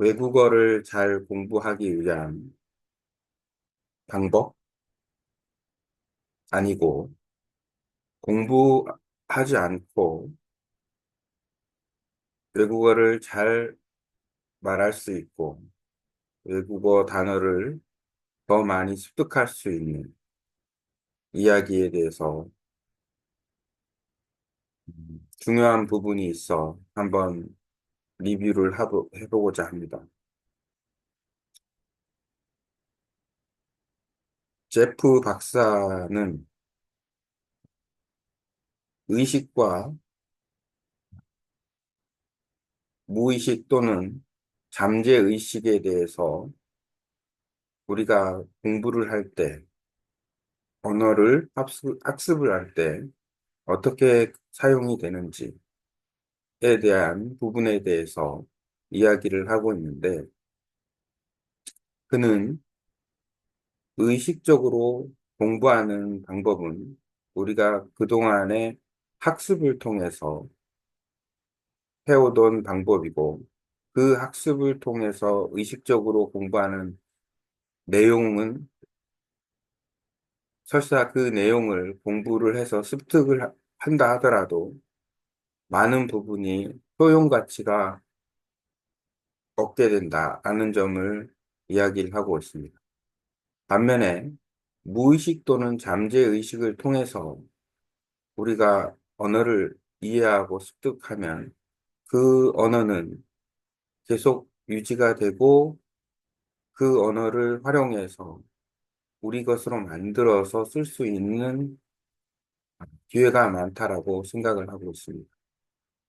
외국어를 잘 공부하기 위한 방법? 아니고 공부하지 않고 외국어를 잘 말할 수 있고 외국어 단어를 더 많이 습득할 수 있는 이야기에 대해서 음, 중요한 부분이 있어 한번 리뷰를 하보, 해보고자 합니다. 제프 박사는 의식과 무의식 또는 잠재의식에 대해서 우리가 공부를 할 때, 언어를 학습, 학습을 할 때 어떻게 사용이 되는지에 대한 부분에 대해서 이야기를 하고 있는데, 그는 의식적으로 공부하는 방법은 우리가 그동안의 학습을 통해서 해오던 방법이고 그 학습을 통해서 의식적으로 공부하는 내용은 설사 그 내용을 공부를 해서 습득을 하- 한다 하더라도 많은 부분이 효용 가치가 없게 된다라는 점을 이야기를 하고 있습니다. 반면에 무의식 또는 잠재의식을 통해서 우리가 언어를 이해하고 습득하면 그 언어는 계속 유지가 되고 그 언어를 활용해서 우리 것으로 만들어서 쓸 수 있는 기회가 많다라고 생각을 하고 있습니다.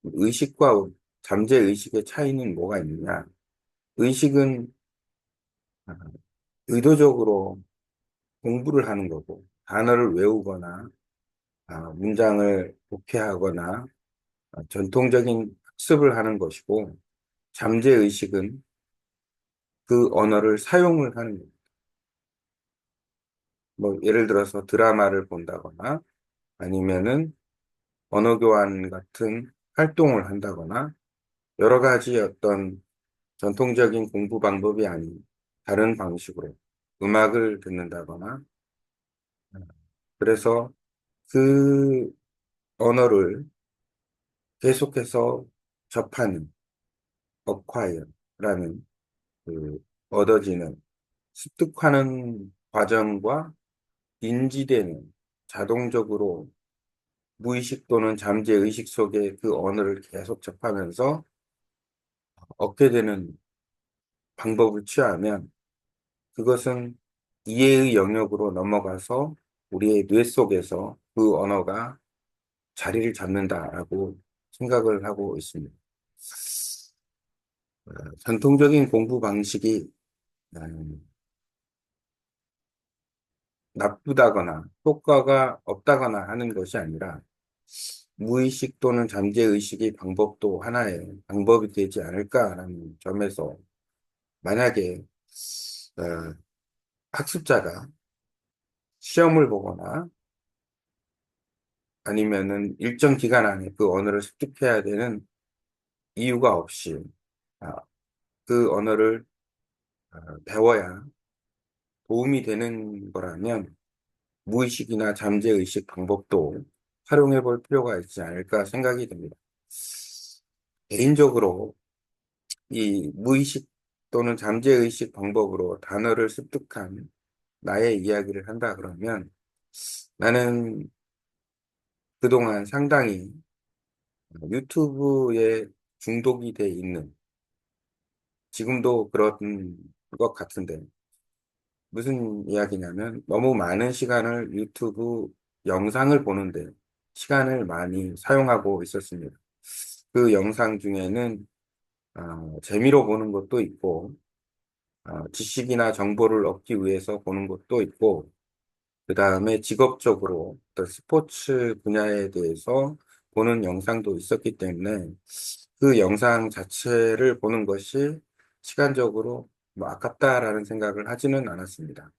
의식과 잠재의식의 차이는 뭐가 있느냐? 의식은 아, 의도적으로 공부를 하는 거고, 단어를 외우거나, 아, 문장을 독해하거나, 아, 전통적인 학습을 하는 것이고, 잠재의식은 그 언어를 사용을 하는 겁니다. 뭐, 예를 들어서 드라마를 본다거나, 아니면은 언어 교환 같은 활동을 한다거나, 여러 가지 어떤 전통적인 공부 방법이 아닌 다른 방식으로 음악을 듣는다거나, 그래서 그 언어를 계속해서 접하는 어콰이어라는 그 얻어지는 습득하는 과정과 인지되는 자동적으로 무의식 또는 잠재 의식 속에 그 언어를 계속 접하면서 얻게 되는 방법을 취하면 그것은 이해의 영역으로 넘어가서 우리의 뇌 속에서 그 언어가 자리를 잡는다라고 생각을 하고 있습니다. 어, 전통적인 공부 방식이 음, 나쁘다거나 효과가 없다거나 하는 것이 아니라 무의식 또는 잠재의식의 방법도 하나의 방법이 되지 않을까라는 점에서 만약에 어, 학습자가 시험을 보거나 아니면은 일정 기간 안에 그 언어를 습득해야 되는 이유가 없이 아, 그 언어를 어, 배워야 도움이 되는 거라면 무의식이나 잠재의식 방법도 활용해 볼 필요가 있지 않을까 생각이 듭니다. 개인적으로 이 무의식 또는 잠재의식 방법으로 단어를 습득한 나의 이야기를 한다 그러면 나는 그동안 상당히 유튜브에 중독이 돼 있는 지금도 그런 것 같은데 무슨 이야기냐면 너무 많은 시간을 유튜브 영상을 보는데 시간을 많이 사용하고 있었습니다. 그 영상 중에는 어, 재미로 보는 것도 있고 어, 지식이나 정보를 얻기 위해서 보는 것도 있고 그 다음에 직업적으로 어떤 스포츠 분야에 대해서 보는 영상도 있었기 때문에 그 영상 자체를 보는 것이 시간적으로 뭐 아깝다라는 생각을 하지는 않았습니다.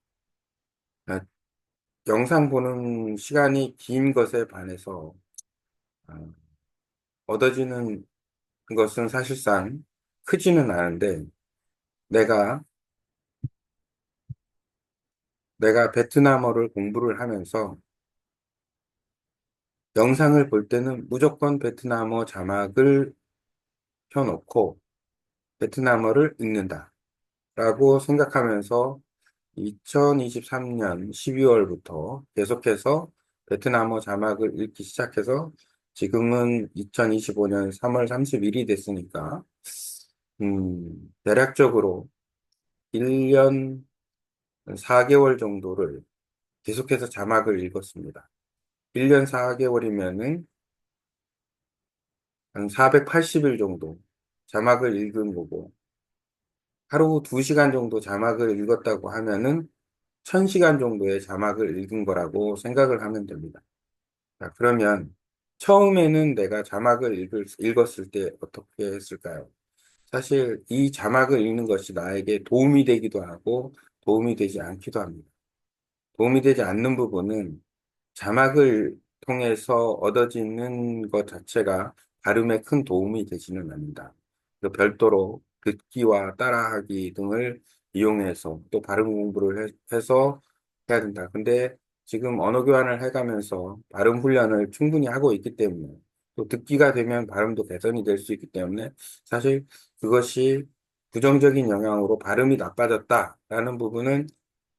아, 영상 보는 시간이 긴 것에 반해서 어, 얻어지는 것은 사실상 크지는 않은데 내가, 내가 베트남어를 공부를 하면서 영상을 볼 때는 무조건 베트남어 자막을 켜놓고 베트남어를 읽는다. 라고 생각하면서 2023년 12월부터 계속해서 베트남어 자막을 읽기 시작해서 지금은 2025년 3월 31일이 됐으니까, 음, 대략적으로 1년 4개월 정도를 계속해서 자막을 읽었습니다. 1년 4개월이면은 한 480일 정도 자막을 읽은 거고, 하루 2시간 정도 자막을 읽었다고 하면은 1000시간 정도의 자막을 읽은 거라고 생각을 하면 됩니다. 자, 그러면 처음에는 내가 자막을 읽을, 읽었을 때 어떻게 했을까요? 사실 이 자막을 읽는 것이 나에게 도움이 되기도 하고 도움이 되지 않기도 합니다. 도움이 되지 않는 부분은 자막을 통해서 얻어지는 것 자체가 발음에 큰 도움이 되지는 않는다. 그 별도로 듣기와 따라하기 등을 이용해서 또 발음 공부를 해- 해서 해야 된다. 근데 지금 언어 교환을 해가면서 발음 훈련을 충분히 하고 있기 때문에 또 듣기가 되면 발음도 개선이 될 수 있기 때문에 사실 그것이 부정적인 영향으로 발음이 나빠졌다라는 부분은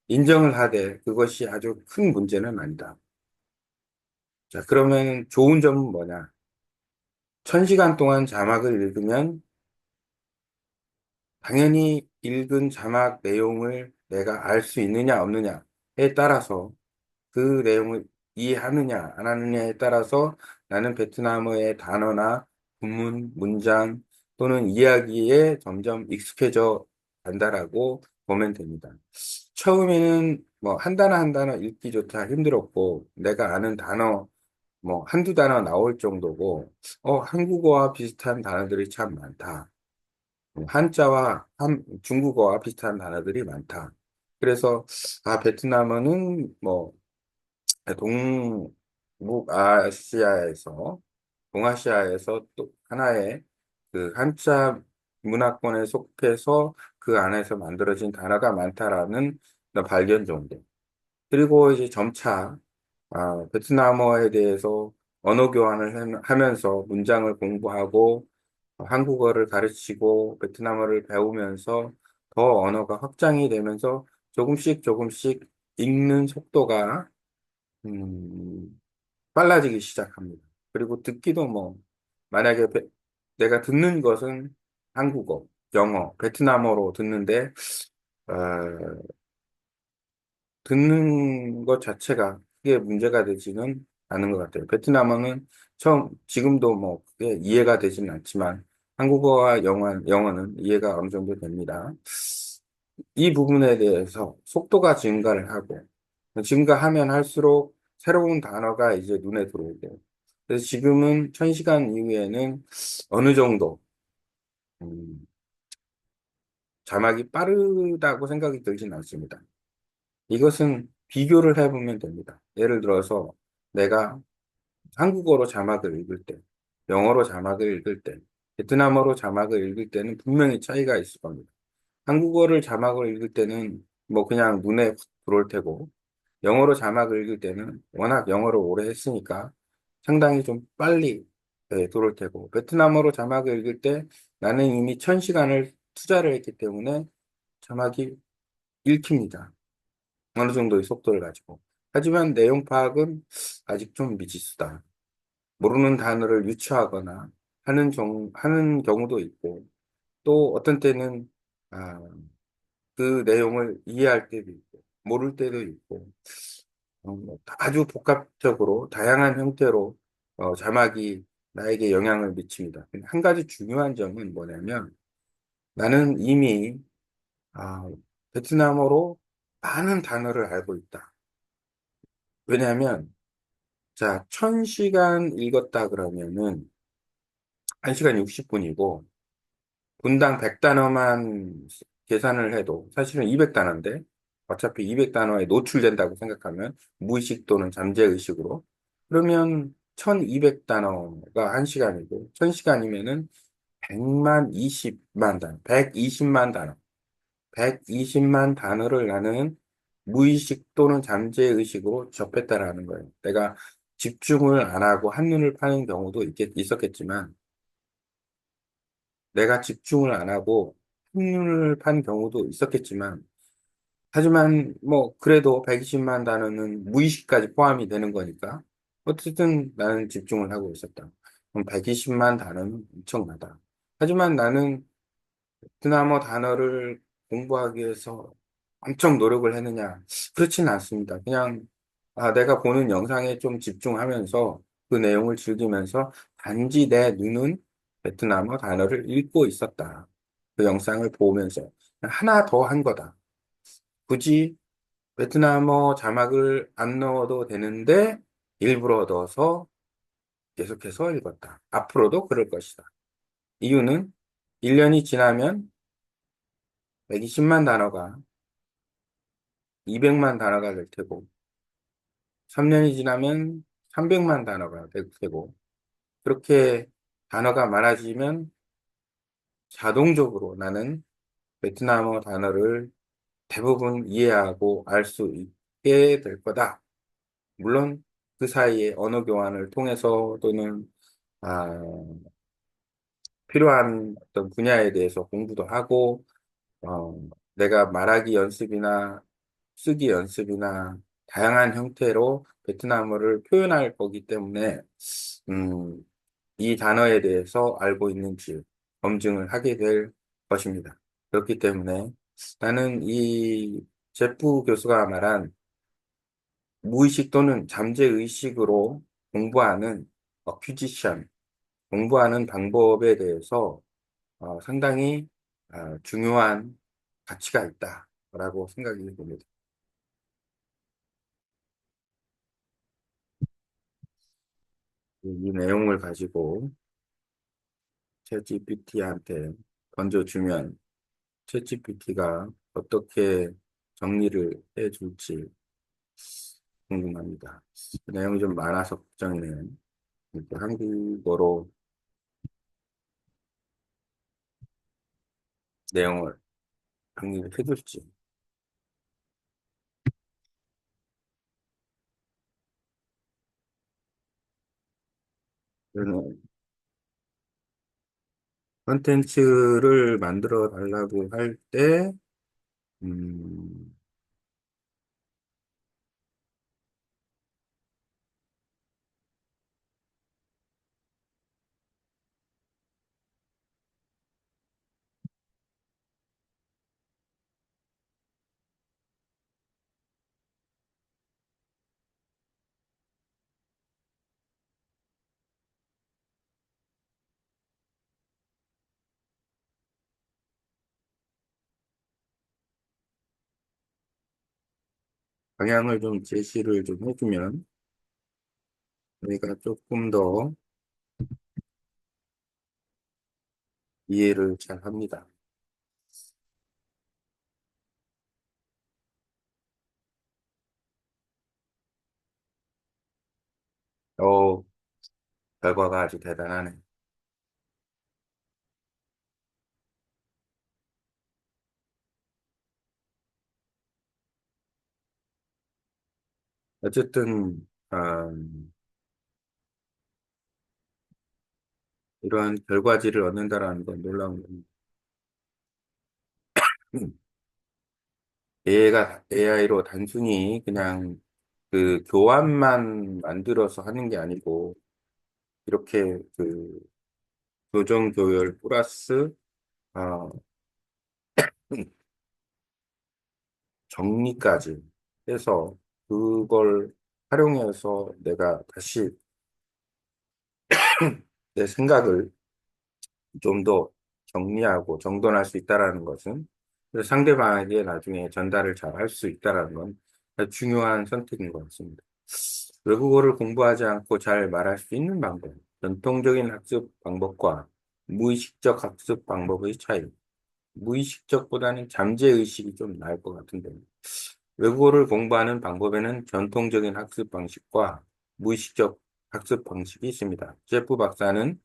인정을 하되 그것이 아주 큰 문제는 아니다. 자, 그러면 좋은 점은 뭐냐? 천시간 동안 자막을 읽으면 당연히 읽은 자막 내용을 내가 알 수 있느냐 없느냐에 따라서 그 내용을 이해하느냐 안 하느냐에 따라서 나는 베트남어의 단어나 구문, 문장 또는 이야기에 점점 익숙해져 간다라고 보면 됩니다. 처음에는 뭐 한 단어 한 단어 읽기조차 힘들었고 내가 아는 단어 뭐 한두 단어 나올 정도고 어 한국어와 비슷한 단어들이 참 많다. 한자와 한, 중국어와 비슷한 단어들이 많다. 그래서 아 베트남어는 뭐 동북아시아에서 동아시아에서 또 하나의 그 한자 문화권에 속해서 그 안에서 만들어진 단어가 많다라는 발견 정도. 그리고 이제 점차 아, 베트남어에 대해서 언어 교환을 하- 하면서 문장을 공부하고 한국어를 가르치고 베트남어를 배우면서 더 언어가 확장이 되면서 조금씩 조금씩 읽는 속도가 음, 빨라지기 시작합니다. 그리고 듣기도 뭐 만약에 베- 내가 듣는 것은 한국어, 영어, 베트남어로 듣는데 어, 듣는 것 자체가 크게 문제가 되지는 않은 것 같아요. 베트남어는 처음, 지금도 뭐 크게 이해가 되지는 않지만 한국어와 영어, 영어는 이해가 어느 정도 됩니다. 이 부분에 대해서 속도가 증가를 하고, 증가하면 할수록 새로운 단어가 이제 눈에 들어오고, 그래서 지금은 천시간 이후에는 어느 정도, 음, 자막이 빠르다고 생각이 들진 않습니다. 이것은 비교를 해보면 됩니다. 예를 들어서 내가 한국어로 자막을 읽을 때, 영어로 자막을 읽을 때, 베트남어로 자막을 읽을 때는 분명히 차이가 있을 겁니다. 한국어를 자막을 읽을 때는 뭐 그냥 눈에 확 들어올 테고, 영어로 자막을 읽을 때는 워낙 영어를 오래 했으니까 상당히 좀 빨리 네, 들어올 테고, 베트남어로 자막을 읽을 때 나는 이미 천 시간을 투자를 했기 때문에 자막이 읽힙니다. 어느 정도의 속도를 가지고. 하지만 내용 파악은 아직 좀 미지수다. 모르는 단어를 유추하거나 하는 경, 하는 경우도 있고, 또 어떤 때는, 아, 그 내용을 이해할 때도 있고, 모를 때도 있고, 어, 뭐 아주 복합적으로 다양한 형태로 어, 자막이 나에게 영향을 미칩니다. 한 가지 중요한 점은 뭐냐면 나는 이미 아, 베트남어로 많은 단어를 알고 있다. 왜냐하면 자, 1000시간 읽었다 그러면은 1시간 60분이고 분당 100단어만 계산을 해도 사실은 200단어인데 어차피 200단어에 노출된다고 생각하면 무의식 또는 잠재의식으로 그러면 1200단어가 1시간이고 1000시간이면은 100만 20만 단어, 120만 단어. 120만 단어를 나는 무의식 또는 잠재의식으로 접했다라는 거예요. 내가 집중을 안 하고 한눈을 파는 경우도 있겠, 있었겠지만, 내가 집중을 안 하고 한눈을 판 경우도 있었겠지만, 하지만 뭐 그래도 120만 단어는 무의식까지 포함이 되는 거니까 어쨌든 나는 집중을 하고 있었다. 그럼 120만 단어는 엄청나다. 하지만 나는 드나머 단어를 공부하기 위해서 엄청 노력을 했느냐? 그렇지는 않습니다. 그냥 아, 내가 보는 영상에 좀 집중하면서 그 내용을 즐기면서 단지 내 눈은 베트남어 단어를 읽고 있었다. 그 영상을 보면서 하나 더 한 거다. 굳이 베트남어 자막을 안 넣어도 되는데 일부러 넣어서 계속해서 읽었다. 앞으로도 그럴 것이다. 이유는 1년이 지나면 120만 단어가 200만 단어가 될 테고 3년이 지나면 300만 단어가 될 테고 그렇게 단어가 많아지면 자동적으로 나는 베트남어 단어를 대부분 이해하고 알 수 있게 될 거다. 물론 그 사이에 언어 교환을 통해서 또는 아, 필요한 어떤 분야에 대해서 공부도 하고 어, 내가 말하기 연습이나 쓰기 연습이나 다양한 형태로 베트남어를 표현할 거기 때문에 음, 이 단어에 대해서 알고 있는지 검증을 하게 될 것입니다. 그렇기 때문에 나는 이 제프 교수가 말한 무의식 또는 잠재의식으로 공부하는 어큐지션, 공부하는 방법에 대해서 어, 상당히 어, 중요한 가치가 있다라고 생각이 듭니다. 이, 이 내용을 가지고 챗GPT한테 던져주면 챗GPT가 어떻게 정리를 해줄지 궁금합니다. 그 내용이 좀 많아서 걱정이네요. 한국어로 내용을 정리를 해줄지. 저는 컨텐츠를 만들어 달라고 할 때, 음, 방향을 좀 제시를 좀 해주면 우리가 조금 더 이해를 잘 합니다. 어, 결과가 아주 대단하네. 어쨌든, 아, 이러한 결과지를 얻는다라는 건 놀라운 겁니다. AI가, AI로 단순히 그냥 그 교환만 만들어서 하는 게 아니고, 이렇게 그 교정 교열 플러스, 어, 정리까지 해서 그걸 활용해서 내가 다시 내 생각을 좀 더 정리하고 정돈할 수 있다라는 것은 상대방에게 나중에 전달을 잘 할 수 있다라는 건 중요한 선택인 것 같습니다. 외국어를 공부하지 않고 잘 말할 수 있는 방법, 전통적인 학습 방법과 무의식적 학습 방법의 차이. 무의식적보다는 잠재의식이 좀 나을 것 같은데. 외국어를 공부하는 방법에는 전통적인 학습 방식과 무의식적 학습 방식이 있습니다. 제프 박사는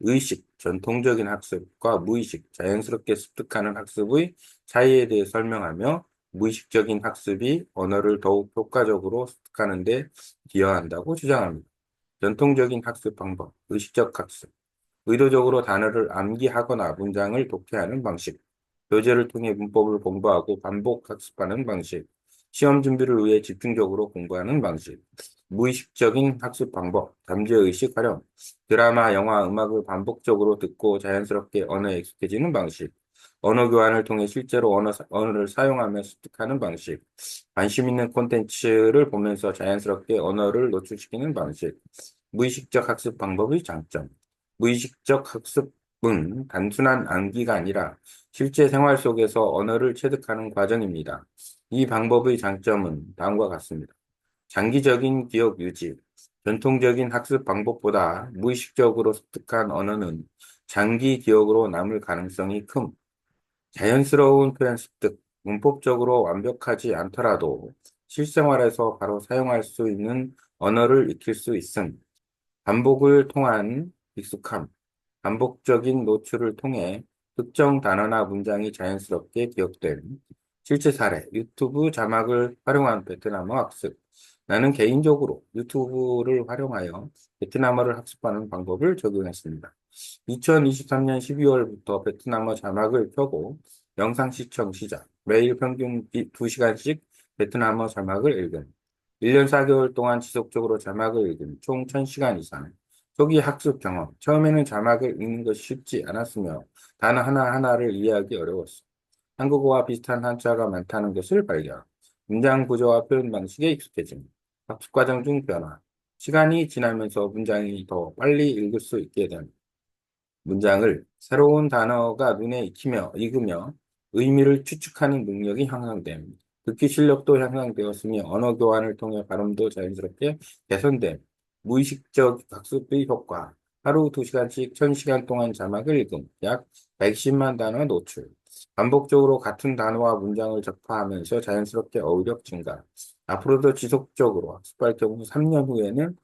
의식, 전통적인 학습과 무의식, 자연스럽게 습득하는 학습의 차이에 대해 설명하며 무의식적인 학습이 언어를 더욱 효과적으로 습득하는 데 기여한다고 주장합니다. 전통적인 학습 방법, 의식적 학습, 의도적으로 단어를 암기하거나 문장을 독해하는 방식, 교재를 통해 문법을 공부하고 반복 학습하는 방식, 시험 준비를 위해 집중적으로 공부하는 방식, 무의식적인 학습 방법, 잠재의식 활용, 드라마, 영화, 음악을 반복적으로 듣고 자연스럽게 언어에 익숙해지는 방식, 언어 교환을 통해 실제로 언어, 언어를 사용하며 습득하는 방식, 관심 있는 콘텐츠를 보면서 자연스럽게 언어를 노출시키는 방식, 무의식적 학습 방법의 장점, 무의식적 학습은 단순한 암기가 아니라 실제 생활 속에서 언어를 체득하는 과정입니다. 이 방법의 장점은 다음과 같습니다. 장기적인 기억 유지, 전통적인 학습 방법보다 무의식적으로 습득한 언어는 장기 기억으로 남을 가능성이 큼 자연스러운 표현 습득, 문법적으로 완벽하지 않더라도 실생활에서 바로 사용할 수 있는 언어를 익힐 수 있음, 반복을 통한 익숙함, 반복적인 노출을 통해 특정 단어나 문장이 자연스럽게 기억된 실제 사례, 유튜브 자막을 활용한 베트남어 학습. 나는 개인적으로 유튜브를 활용하여 베트남어를 학습하는 방법을 적용했습니다. 2023년 12월부터 베트남어 자막을 켜고 영상 시청 시작. 매일 평균 2시간씩 베트남어 자막을 읽음. 1년 4개월 동안 지속적으로 자막을 읽음. 총 1000시간 이상. 초기 학습 경험. 처음에는 자막을 읽는 것이 쉽지 않았으며 단어 하나하나를 이해하기 어려웠어. 한국어와 비슷한 한자가 많다는 것을 발견. 문장 구조와 표현 방식에 익숙해짐. 학습 과정 중 변화. 시간이 지나면서 문장이 더 빨리 읽을 수 있게 된 문장을 새로운 단어가 눈에 익히며 읽으며 의미를 추측하는 능력이 향상됨. 듣기 실력도 향상되었으며 언어 교환을 통해 발음도 자연스럽게 개선됨. 무의식적 학습의 효과. 하루 2시간씩 1000시간 동안 자막을 읽음. 약 110만 단어 노출. 반복적으로 같은 단어와 문장을 접하면서 자연스럽게 어휘력 증가. 앞으로도 지속적으로 학습할 경우 3년 후에는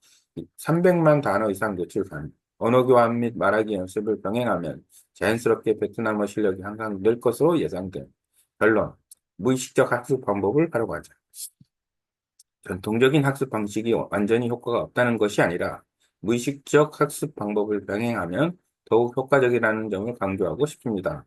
300만 단어 이상 노출 가능. 언어 교환 및 말하기 연습을 병행하면 자연스럽게 베트남어 실력이 향상될 것으로 예상됨. 결론. 무의식적 학습 방법을 활용하자. 전통적인 학습 방식이 완전히 효과가 없다는 것이 아니라 무의식적 학습 방법을 병행하면 더욱 효과적이라는 점을 강조하고 싶습니다.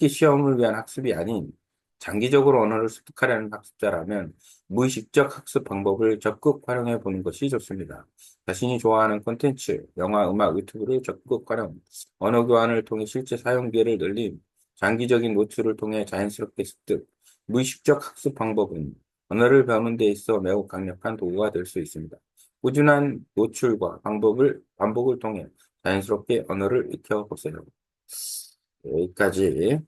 특히 시험을 위한 학습이 아닌 장기적으로 언어를 습득하려는 학습자라면 무의식적 학습 방법을 적극 활용해 보는 것이 좋습니다. 자신이 좋아하는 콘텐츠, 영화, 음악, 유튜브를 적극 활용, 언어 교환을 통해 실제 사용 기회를 늘림, 장기적인 노출을 통해 자연스럽게 습득, 무의식적 학습 방법은 언어를 배우는 데 있어 매우 강력한 도구가 될 수 있습니다. 꾸준한 노출과 방법을, 반복을 통해 자연스럽게 언어를 익혀보세요. 여기까지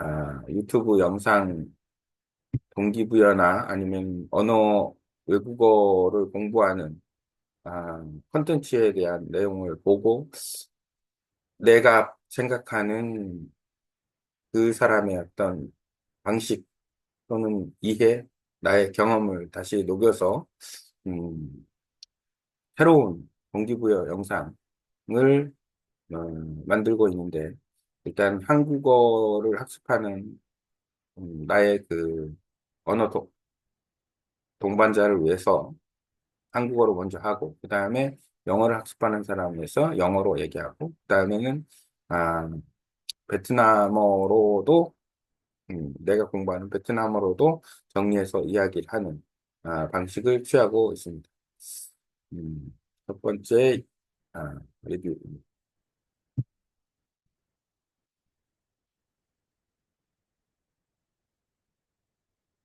아, 유튜브 영상 동기부여나 아니면 언어 외국어를 공부하는 아, 컨텐츠에 대한 내용을 보고 내가 생각하는 그 사람의 어떤 방식 또는 이해, 나의 경험을 다시 녹여서 음, 새로운 동기부여 영상을 어, 만들고 있는데 일단 한국어를 학습하는 음, 나의 그 언어 도, 동반자를 위해서 한국어로 먼저 하고 그 다음에 영어를 학습하는 사람에서 영어로 얘기하고 그 다음에는 아, 베트남어로도 음, 내가 공부하는 베트남어로도 정리해서 이야기를 하는 아, 방식을 취하고 있습니다. 음, 첫 번째 아, 리뷰입니다.